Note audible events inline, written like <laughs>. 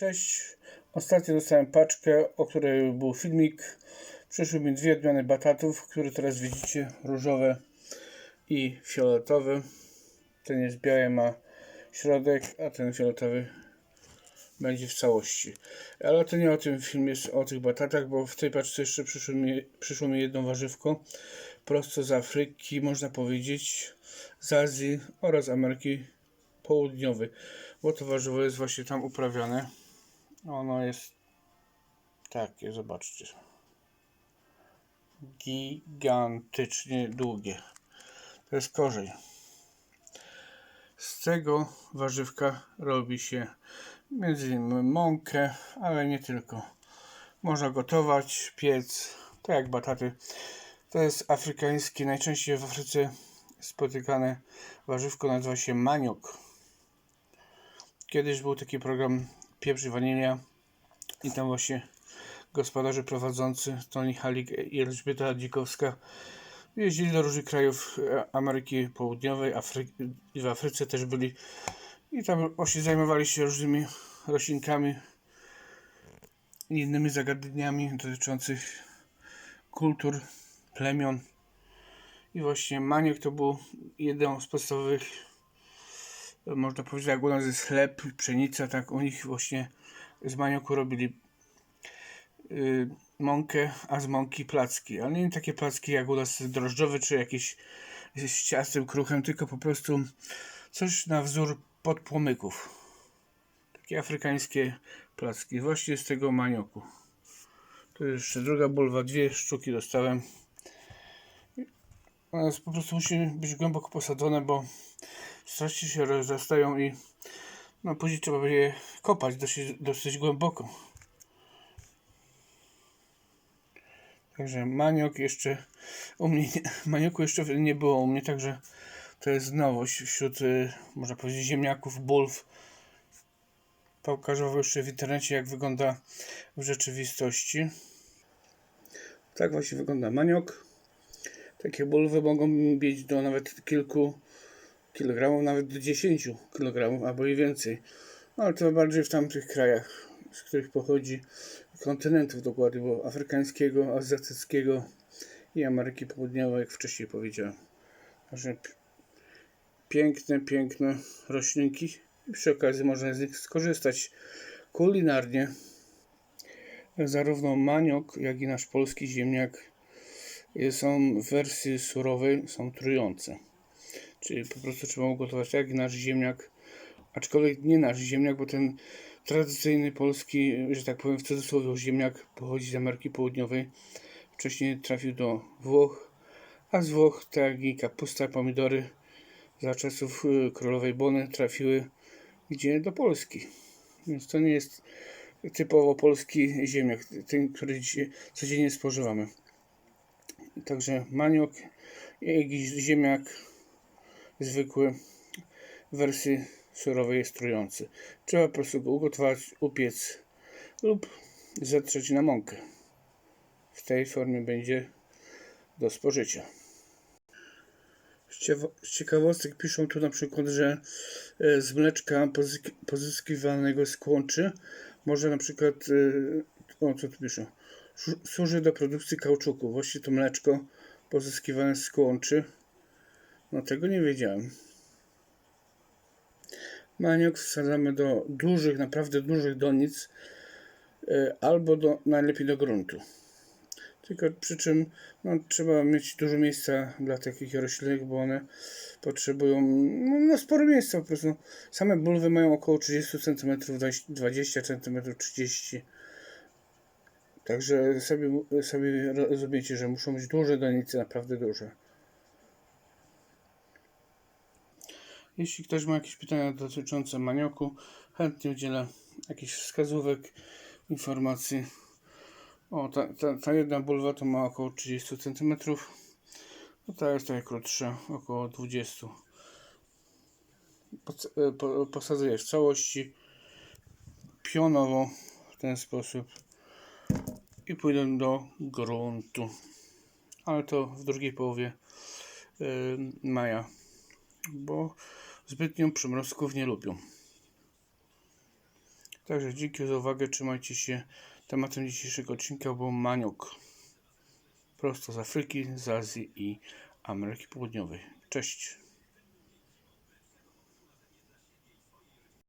Cześć. Ostatnio dostałem paczkę, o której był filmik. Przyszły mi dwie odmiany batatów, które teraz widzicie. Różowe i fioletowy. Ten jest biały, ma środek, a ten fioletowy będzie w całości. Ale to nie o tym film jest, o tych batatach, bo w tej paczce jeszcze przyszło mi, przyszło mi jedno warzywko. Prosto z Afryki, można powiedzieć, z Azji oraz Ameryki Południowej. Bo to warzywo jest właśnie tam uprawiane. Ono jest takie, zobaczcie. Gigantycznie długie. To jest korzeń. Z tego warzywka robi się między innymi mąkę, ale nie tylko. Można gotować, piec, tak jak bataty. To jest afrykańskie, najczęściej w Afryce spotykane warzywko, nazywa się maniok. Kiedyś był taki program Pieprz i Wanilia i tam właśnie gospodarze prowadzący Tony Halik i Elżbieta Dzikowska jeździli do różnych krajów Ameryki Południowej, Afry- i w Afryce też byli. I tam właśnie zajmowali się różnymi roślinkami i innymi zagadnieniami dotyczących kultur, plemion. I właśnie maniok to był jeden z podstawowych można powiedzieć, jak u nas jest chleb, pszenica, tak u nich właśnie z manioku robili y, mąkę, a z mąki placki. Ale nie takie placki jak u nas drożdżowe, czy jakieś z ciastem, kruchem, tylko po prostu coś na wzór podpłomyków. Takie afrykańskie placki, właśnie z tego manioku. Tu jeszcze druga bulwa, dwie sztuki dostałem. One po prostu musi być głęboko posadzone, bo strasznie się rozrastają i no później trzeba będzie kopać dosyć, dosyć głęboko. Także maniok jeszcze u mnie, nie, <laughs> manioku jeszcze nie było u mnie, także to jest nowość wśród, y, można powiedzieć, ziemniaków, bulw. Pokażę wam jeszcze w internecie, jak wygląda w rzeczywistości. Tak właśnie wygląda maniok. Takie bulwy mogą mieć do nawet kilku kilogramów, nawet do 10 kilogramów albo i więcej. No, ale to bardziej w tamtych krajach, z których pochodzi, kontynentów dokładnie, bo afrykańskiego, azjatyckiego i Ameryki Południowej, jak wcześniej powiedziałem. Także piękne, piękne roślinki i przy okazji można z nich skorzystać kulinarnie. Zarówno maniok, jak i nasz polski ziemniak są w wersji surowej, są trujące. Czyli po prostu trzeba ugotować jak nasz ziemniak, aczkolwiek nie nasz ziemniak, bo ten tradycyjny polski, że tak powiem w cudzysłowie, ziemniak pochodzi z Ameryki Południowej. Wcześniej trafił do Włoch, a z Włoch, tak jak i kapusta, pomidory za czasów y, królowej Bony trafiły gdzie? Do Polski. Więc to nie jest typowo polski ziemniak, ten, który codziennie spożywamy. Także maniok, jakiś ziemniak, zwykły wersji surowej jest trujący. Trzeba po prostu go ugotować, upiec lub zetrzeć na mąkę. W tej formie będzie do spożycia. Z ciekawostek piszą tu na przykład, że e, z mleczka pozysk- pozyskiwanego z kłączy może na przykład, e, o co tu piszą, Słu- służy do produkcji kauczuku. Właśnie to mleczko pozyskiwane z kłączy no tego nie wiedziałem. Maniok wsadzamy do dużych, naprawdę dużych donic e, albo do, najlepiej do gruntu. Tylko przy czym no, trzeba mieć dużo miejsca dla takich roślinek, bo one potrzebują no, no, sporo miejsca po prostu. Same bulwy mają około 30 cm, 20 cm, 30 Także sobie, sobie rozumiecie, że muszą być duże donice, naprawdę duże. Jeśli ktoś ma jakieś pytania dotyczące manioku, chętnie udzielę jakichś wskazówek, informacji. O, ta, ta, ta jedna bulwa to ma około 30 cm. No ta jest trochę krótsza, około 20 Poc- e, po, Posadzuję w całości pionowo w ten sposób i pójdę do gruntu. Ale to w drugiej połowie e, maja, bo zbytnio przymrozków nie lubią. Także dzięki za uwagę, trzymajcie się. Tematem dzisiejszego odcinka był maniok. Prosto z Afryki, z Azji i Ameryki Południowej. Cześć.